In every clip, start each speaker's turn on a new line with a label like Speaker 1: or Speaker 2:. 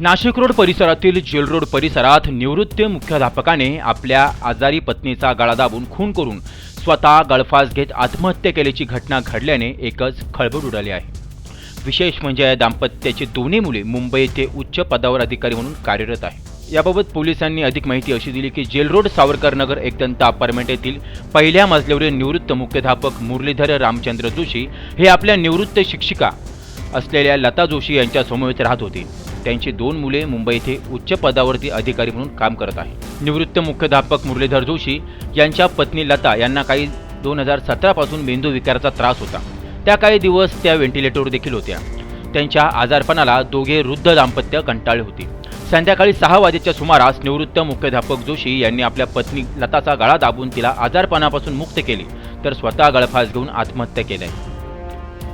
Speaker 1: Nashik road परिसरातील jail road परिसरात निवृत्त मुख्याध्यापकाने आपल्या आजारी पत्नीचा गळा दाबून खून करून स्वतः गळफास घेत आत्महत्या केल्याची घटना घडल्याने एकच खळबळ उडाली आहे. विशेष म्हणजे या दाम्पत्याची दोन्ही मुले मुंबई येथे उच्च पदावर अधिकारी म्हणून कार्यरत आहे. याबाबत पोलिसांनी अधिक माहिती अशी दिली की jail road Savarkar Nagar Ekdant apartment येथील पहिल्या मजल्यावरील निवृत्त मुख्याध्यापक मुरलीधर रामचंद्र जोशी हे आपल्या निवृत्त शिक्षिका असलेल्या लता जोशी यांच्या समवेत राहत होते. त्यांची दोन मुले मुंबई येथे उच्च पदावरती अधिकारी म्हणून काम करत आहे निवृत्त मुख्याध्यापक मुरलीधर जोशी यांच्या पत्नी लता यांना काही दोन हजार सतरापासून मेंदू विकाराचा त्रास होता. त्या काही दिवस त्या व्हेंटिलेटरवर देखील होत्या. त्यांच्या आजारपणाला दोघे वृद्ध दाम्पत्य कंटाळले होते. संध्याकाळी सहा वाजेच्या सुमारास निवृत्त मुख्याध्यापक जोशी यांनी आपल्या पत्नी लताचा गळा दाबून तिला आजारपणापासून मुक्त केले तर स्वतः गळफास घेऊन आत्महत्या केली.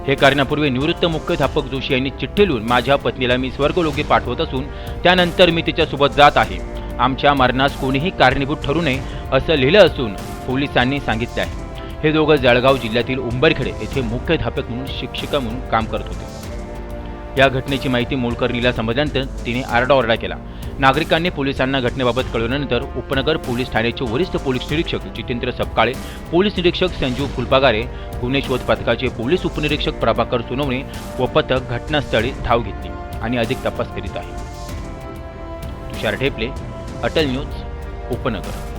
Speaker 1: हे करण्यापूर्वी निवृत्त मुख्याध्यापक जोशी यांनी चिठ्ठी लिहून माझ्या पत्नीला मी स्वर्गलोकी पाठवत असून त्यानंतर मी तिच्यासोबत जात आहे. आमच्या मरणास कोणीही कारणीभूत ठरू नये असं लिहिलं असून पोलिसांनी सांगितले आहे हे दोघं जळगाव जिल्ह्यातील उंबरखेडे येथे मुख्याध्यापक म्हणून शिक्षिका म्हणून काम करत होते. या घटनेची माहिती मोलकर्णीला समजल्यानंतर तिने आरडाओरडा केला. नागरिकांनी पोलिसांना घटनेबाबत कळवल्यानंतर उपनगर पोलीस ठाण्याचे वरिष्ठ पोलीस निरीक्षक जितेंद्र सपकाळे पोलीस निरीक्षक संजीव फुलपागारे गुन्हे शोध पथकाचे पोलीस उपनिरीक्षक प्रभाकर सोनवणे व पथक घटनास्थळी धाव घेतली आणि अधिक तपास करीत आहे. तुषार ढेपले अटल न्यूज उपनगर.